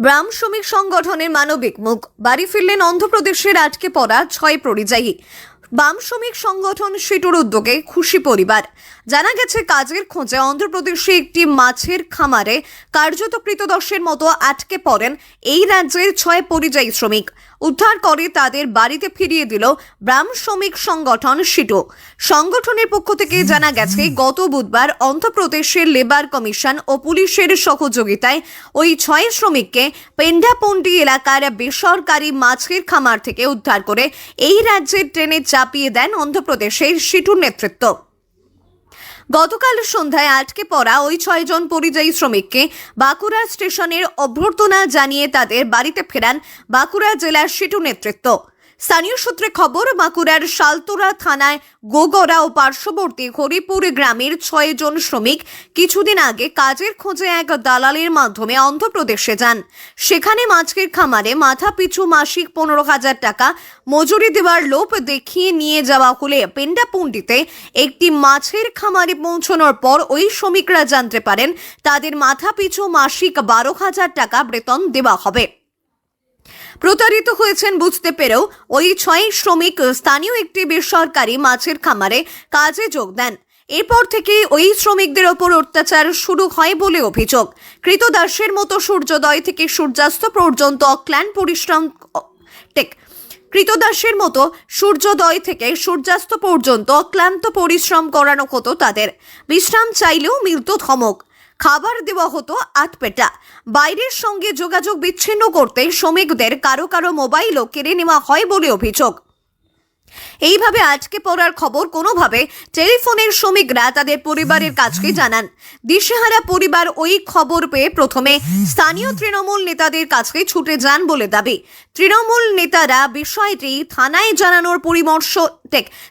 ব্রাহ্ম শ্রমিক সংগঠনের মানবিক মুখ। বাড়ি ফিরলেন অন্ধ্রপ্রদেশের আটকে পড়া ছয় পরিযায়ী। বাম শ্রমিক সংগঠন সেটুর উদ্যোগে খুশি পরিবার। জানা গেছে, কাজের খোঁজে অন্ধ্রপ্রদেশে একটি মাছের খামারে কার্যত কৃতদর্শের মতো আটকে পড়েন এই রাজ্যের ছয় পরিযায়ী শ্রমিক। উদ্ধার করে তাদের বাড়িতে ফিরিয়ে দিল ব্রাহ্ম শ্রমিক সংগঠন সিটু সংগঠনের পক্ষ থেকে জানা গেছে, গত বুধবার অন্ধ্রপ্রদেশের লেবার কমিশন ও পুলিশের সহযোগিতায় ওই ছয় শ্রমিককে পেন্ডাপন্ডি এলাকার বেসরকারি মাছের খামার থেকে উদ্ধার করে এই রাজ্যের ট্রেনে চাপিয়ে দেন অন্ধ্রপ্রদেশের সিটুর নেতৃত্ব। গতকাল সন্ধ্যায় আটকে পড়া ওই ছয়জন পরিযায়ী শ্রমিককে বাঁকুড়া স্টেশনের অভ্যর্থনা জানিয়ে তাদের বাড়িতে ফেরান বাঁকুড়া জেলার সিটু নেতৃত্ব। স্থানীয় সূত্রে খবর, বাঁকুড়ার শালতোরা থানায় গোগরা ও পার্শ্ববর্তী হরিপুর গ্রামের ছয়জন শ্রমিক কিছুদিন আগে কাজের খোঁজে এক দালালের মাধ্যমে অন্ধ্রপ্রদেশে যান। সেখানে মাছের খামারে মাথা পিছু মাসিক পনেরো হাজার টাকা মজুরি দেওয়ার লোভ দেখিয়ে নিয়ে যাওয়া হলে পেন্ডাপুন্ডিতে একটি মাছের খামারে পৌঁছানোর পর ওই শ্রমিকরা জানতে পারেন, তাদের মাথা পিছু মাসিক বারো হাজার টাকা বেতন দেওয়া হবে। প্রতারিত হয়েছেন বুঝতে পেরেও ওই ছয় শ্রমিক স্থানীয় একটি বেসরকারি মাছের খামারে কাজে যোগ দেন। এরপর থেকে ওই শ্রমিকদের ওপর অত্যাচার শুরু হয় বলে অভিযোগ। কৃতদাসের মতো সূর্যোদয় থেকে সূর্যাস্ত পর্যন্ত অক্লান পরিশ্রম টেক কৃতদাসের মতো সূর্যোদয় থেকে সূর্যাস্ত পর্যন্ত অক্লান্ত পরিশ্রম করানো হতো তাদের। বিশ্রাম চাইলেও মিলত ধমক। খাবার দেওয়া হতো আটপেটা বাইরের সঙ্গে যোগাযোগ বিচ্ছিন্ন করতে শ্রমিকদের কারও কারও মোবাইলও কেড়ে নেওয়া হয় বলে অভিযোগ। এইভাবে আজকে পড়ার খবর কোনোভাবে টেলিফোনের শ্রমিকরা তাদের পরিবারের কাছকে জানান। দিশেহারা পরিবার ওই খবর পেয়ে প্রথমে স্থানীয় তৃণমূল নেতাদের কাছে ছুটে যান বলে দাবি। তৃণমূল নেতারা বিষয়টি থানায় জানানোর পরামর্শ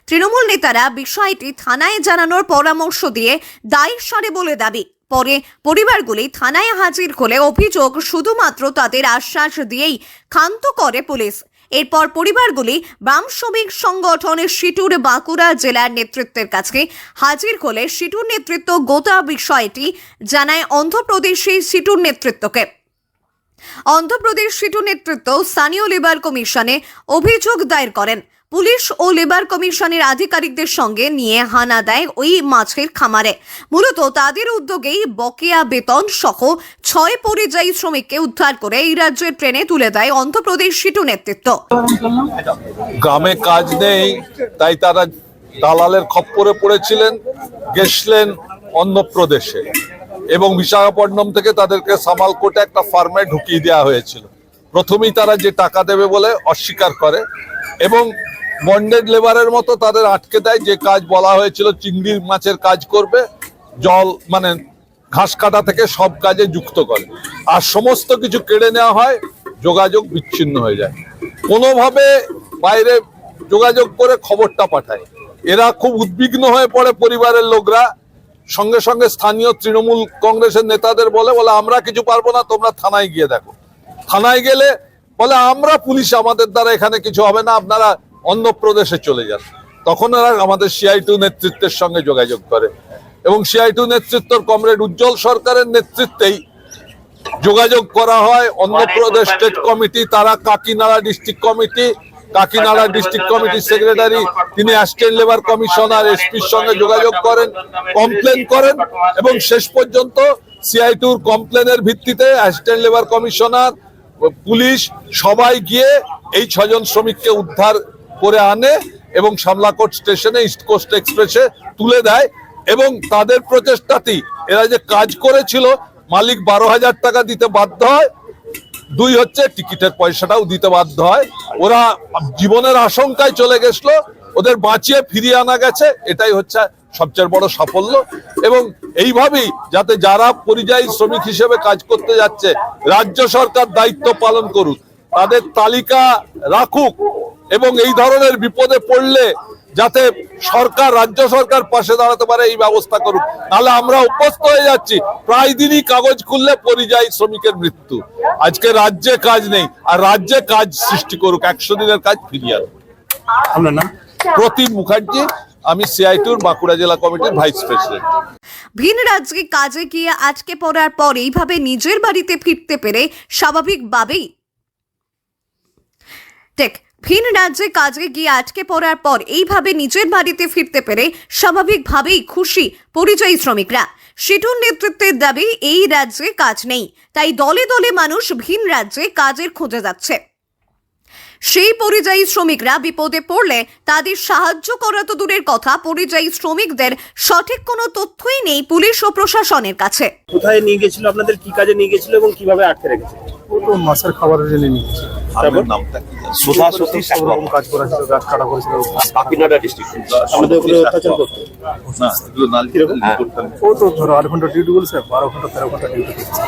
তৃণমূল নেতারা বিষয়টি থানায় জানানোর পরামর্শ দিয়ে দায় সারে বলে দাবি। পরে পরিবারগুলি থানায় হাজির হলে অভিযোগ শুধুমাত্র তাদের আশ্বাস দিয়েই ক্ষান্ত করে পুলিশ। এরপর পরিবারগুলি বাম শ্রমিক সংগঠনের সিটুর বাঁকুড়া জেলার নেতৃত্বের কাছে হাজির হলে সিটুর নেতৃত্ব গোটা বিষয়টি জানায় অন্ধ্রপ্রদেশের সিটুর নেতৃত্বকে। অন্ধ্রপ্রদেশ সিটু নেতৃত্ব স্থানীয় লেবার কমিশনে অভিযোগ দায়ের করেন। পুলিশ ও লেবার কমিশনের আধিকারিকদের সঙ্গে নিয়ে হানা দেয় ওই মাছের খামারে। মূলত তাদের উদ্যোগেই বকেয়া বেতন সহ ছয় পরিযায়ী শ্রমিককে উদ্ধার করে এই রাজ্যের ট্রেনে তুলে দেয় অন্ধ্রপ্রদেশ সিটু নেতৃত্ব। গ্রামে কাজ নেই, তাই তারা দালালের খপ্পরে পড়েছিলেন গেছিলেন অন্ধ্রপ্রদেশে। এবং বিশাখাপট্টনম থেকে তাদেরকে সামালকোটে একটা ফার্মে ঢুকিয়ে দেওয়া হয়েছিল। প্রথমেই তারা যে টাকা দেবে বলে অস্বীকার করে এবং বন্ডেড লেবারের মতো তাদের আটকে দেয়। যে কাজ বলা হয়েছিল চিংড়ি মাছের কাজ করবে, জল মানে ঘাস কাটা থেকে সব কাজে যুক্ত করে। আর সমস্ত কিছু কেড়ে নেওয়া হয়, যোগাযোগ বিচ্ছিন্ন হয়ে যায়। কোনোভাবে বাইরে যোগাযোগ করে খবরটা পাঠায়। এরা খুব উদ্বিগ্ন হয়ে পড়ে পরিবারের লোকরা। সঙ্গে সঙ্গে স্থানীয় তৃণমূল কংগ্রেসের নেতাদের বলে বলে, আমরা কিছু পারব না, তোমরা থানায় গিয়ে দেখো। থানায় গেলে বলে আমরা পুলিশ আমাদের দ্বারা এখানে কিছু হবে না আপনারা অন্ধ্রপ্রদেশে চলে যান। তখন এরা আমাদের সিআই টু নেতৃত্বের সঙ্গে যোগাযোগ করে এবং সিআই টু নেতৃত্বর কমরেড উজ্জ্বল সরকারের নেতৃত্বেই যোগাযোগ করা হয়। অন্ধ্রপ্রদেশ স্টেট কমিটি তারা Kakinada district committee Kakinada district কমিটির সেক্রেটারি তিনি অ্যাসিস্ট্যান্ট লেবার কমিশনার এসপির সঙ্গে যোগাযোগ করেন কমপ্লেন করেন এবং শেষ পর্যন্ত সিআই টুর কমপ্লেনের ভিত্তিতে অ্যাসিস্ট্যান্ট লেবার কমিশনার পুলিশ সবাই গিয়ে এই ছজন শ্রমিককে উদ্ধার করে আনে এবং সামলাকোট স্টেশনে ইস্ট কোস্ট এক্সপ্রেসে তুলে দেয় এবং তাদের প্রচেষ্টাতেই এরা যে কাজ করেছিল, মালিক বারো হাজার টাকা দিতে বাধ্য হয়, দুই হচ্ছে টিকিটের পয়সাটাও দিতে বাধ্য হয়। ওরা জীবনের আশঙ্কায় চলে গেছিল, ওদের বাঁচিয়ে ফিরিয়ে আনা গেছে, এটাই হচ্ছে সবচেয়ে বড় সাফল্য। এবং এইভাবেই যাতে যারা পরিযায়ী শ্রমিক হিসেবে কাজ করতে যাচ্ছে রাজ্য সরকার দায়িত্ব পালন করুক তাদের তালিকা রাখুক এবং এই ধরনের বিপদে পড়লে যাতে সরকার রাজ্য সরকার পাশে দাঁড়াতে পারে এই ব্যবস্থা করুক। তাহলে আমরা অভ্যস্ত হয়ে যাচ্ছি। প্রায় দিনই কাগজ খুললে পরিযায়ী শ্রমিকের মৃত্যু। আজকে রাজ্যে কাজ নেই আর রাজ্যে কাজ সৃষ্টি করুক একশো দিনের কাজ ফিরিয়ে আনবে আপনার নাম? মুখার্জি আমি সিআইটুর বাঁকুড়া জেলা কমিটির ভাইস প্রেসিডেন্ট। ভিন রাজ্যে কাজে গিয়ে আটকে পড়ার পর এইভাবে নিজের বাড়িতে ফিরতে পেরে স্বাভাবিকভাবেই। টেক ভিন রাজ্যে কাজে গিয়ে আটকে পড়ার পর এইভাবে নিজের বাড়িতে ফিরতে পেরে স্বাভাবিকভাবেই খুশি পরিযায়ী শ্রমিকরা। সিটুর নেতৃত্বের দাবি, এই রাজ্যে কাজ নেই, তাই দলে দলে মানুষ ভিন রাজ্যে কাজের খোঁজে যাচ্ছে। সেই পরিযায়ী শ্রমিকরা বিপদে পড়লে তাদের সাহায্য করা তো দূরের কথা পরিযায়ী শ্রমিকদের সঠিক কোনো তথ্যই নেই পুলিশ ও প্রশাসনের কাছে। কোথায় নিয়ে গেছিল আপনাদের কি কাজে নিয়ে গেছিল এবং কীভাবে আটকে রেখেছে? ও মাছের খাবারের জন্য নিয়েছে তারপর? সুধা সতী সব রকম কাজ করা ছিল গাছ কাটা করেছিল কাকিনাডা ডিস্ট্রিক্ট আমাদের উপরে অত্যাচার করতো। কীরকম? ও তো ধরো আট ঘণ্টা ডিউটি বলছে বারো ঘণ্টা তেরো ঘণ্টা ডিউটি করছে।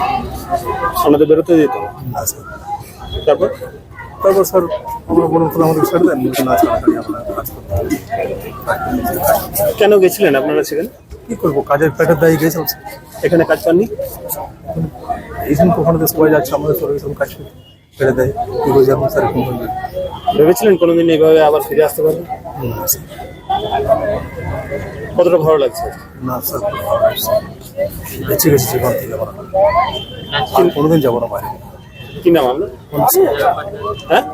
আমাদের বেরোতে দিত। না, স্যার। তারপর? তারপর স্যার আমরা বলুন তাহলে আমাদের ছেড়ে দেন? না আমরা কাজ করতে কেন গেছিলেন আপনারা সেখানে কি করব? কাজের প্যাকেট দায়ী গেছে। এখানে কাজ পাননি? এই জন্য তো ওখানে তো সবাই যাচ্ছে আমাদের সবাই সব কাজ করে ছেড়ে দেয়। কি করে যাব স্যার এরকম করবে ভেবেছিলেন কোনোদিন এইভাবে আবার ফিরে আসতে পারবেন। কতটা ভালো লাগছে? না স্যার বেঁচে গেছি জীবন থেকে আমরা কোনোদিন যাব না বাইরে। কি নাম আপনার? হ্যাঁ?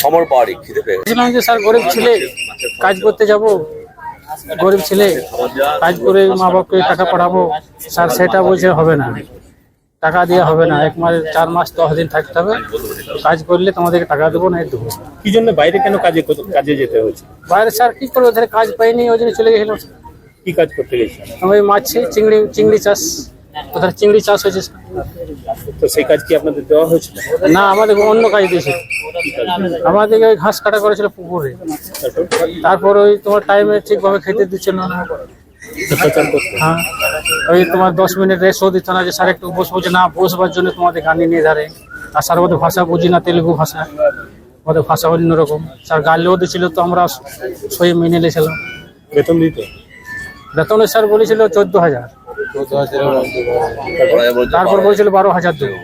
সমর পাহাড়ি খিদে পেয়ে বলছিলাম যে স্যার গরিব ছেলে কাজ করতে যাব গরিব ছেলে কাজ করে মা বাপকে টাকা পাঠাবো স্যার সেটা বলছে হবে না। টাকা দিয়ে হবে না এক মাস চার মাস দশ দিন থাকতে হবে। কাজ করলে তোমাদেরকে টাকা দেবো না দেবো। কি জন্য বাইরে কেন কাজে কাজে যেতে হয়েছে? বাইরে স্যার কি করব? ওদের কাজ পাইনি ওই জন্য চলে গেছিলাম। কি কাজ করতে গেছিলেন? ওই মাছ চিংড়ি চিংড়ি চাষ। ওদের চিংড়ি চাষ হয়েছে। তো সেই কাজ কি আপনাদের দেওয়া হয়েছিল? না আমাদের অন্য কাজ দিয়েছে। আমাদেরকে ওই ঘাস কাটা করেছিল পুকুরে। তারপর? ওই তোমার টাইমে ঠিকভাবে খেতে দিচ্ছিল না। হ্যাঁ। ওই তোমার দশ মিনিট রেস্টও দিত না যে স্যার একটু বসবো যে না বসবার জন্য তোমাদের গানি নিয়ে ধারে আর স্যার ওদের ভাষা বুঝি না তেলুগু ভাষা। ওদের ভাষা অন্যরকম। স্যার গালিও দিছিল তো আমরা সই মেনে নিয়েছিলাম। বেতন দিত? বেতনে স্যার বলেছিল চোদ্দ হাজার। তারপর বলেছিল বারো হাজার দেবো।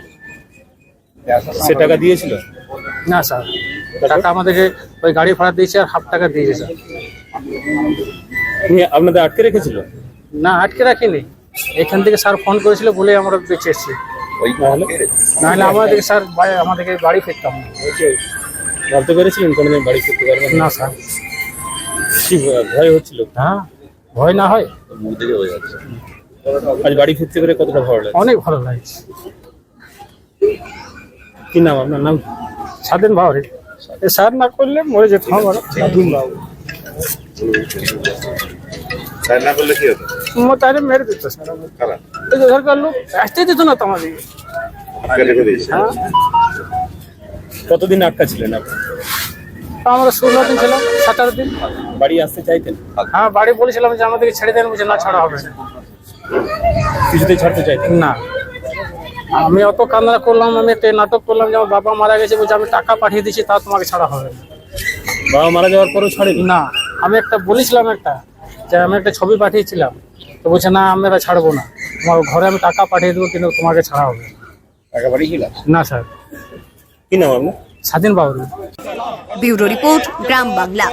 সে টাকা দিয়েছিল? না স্যার টাকা আমাদেরকে ওই গাড়ি ভাড়া দিয়েছে আর হাফ টাকা দিয়েছে স্যার। আপনাদের আটকে রেখেছিল? না আটকে রাখিনি। এখান থেকে স্যার ফোন করেছিল বলে আমরা বেঁচে এসেছি। ওই নাহলে আমাদেরকে স্যার আমাদেরকে বাড়ি ফিরতাম না। ভাবতে পেরেছিলেন কোনোদিন বাড়ি ফিরতে পারবেন না? স্যার। ভয়- ভয় হচ্ছিল? হ্যাঁ ভয় না হয়। মুখ দেখে হয়ে যাচ্ছে। আজ বাড়ি ফিরতে পেরে কতটা ভালো লাগে অনেক ভালো লাগছে। কি নাম আপনার নাম? স্বাধীন ভাবে এ স্যার না করলে মরে যেতাম আমার স্বাধীন বাবু। স্যার না করলে কি হতো তাহলে মেরে দিত স্যার। এই যে সরকার লোক আসতে দিত না তো হ্যাঁ। কতদিন আটকা ছিলেন আপনি? তা আমরা ষোলো দিন ছিলাম সতেরো দিন। বাড়ি আসতে চাইতেন? হ্যাঁ বাড়ি বলেছিলাম যে আমাদেরকে ছেড়ে দেন বলছে না ছাড়া হবে না। কিছুতেই ছাড়তে চাই। না। আমি অত কান্না করলাম আমি একটা নাটক করলাম যে আমার বাবা মারা গেছে বলছে আমি টাকা পাঠিয়ে দিচ্ছি তা তোমাকে ছাড়া হবে না। বাবা মারা যাওয়ার পরেও ছাড়েনি? না আমি একটা বলেছিলাম একটা যে আমি একটা ছবি পাঠিয়েছিলাম তো বলছে না আমরা ছাড়বো না। তোমার ঘরে আমি টাকা পাঠিয়ে দেবো কিন্তু তোমাকে ছাড়া হবে না। টাকা ছিল না স্যার। কি নাম আপনার? স্বাধীন বাবু ব্যুরো রিপোর্ট গ্রাম বাংলা।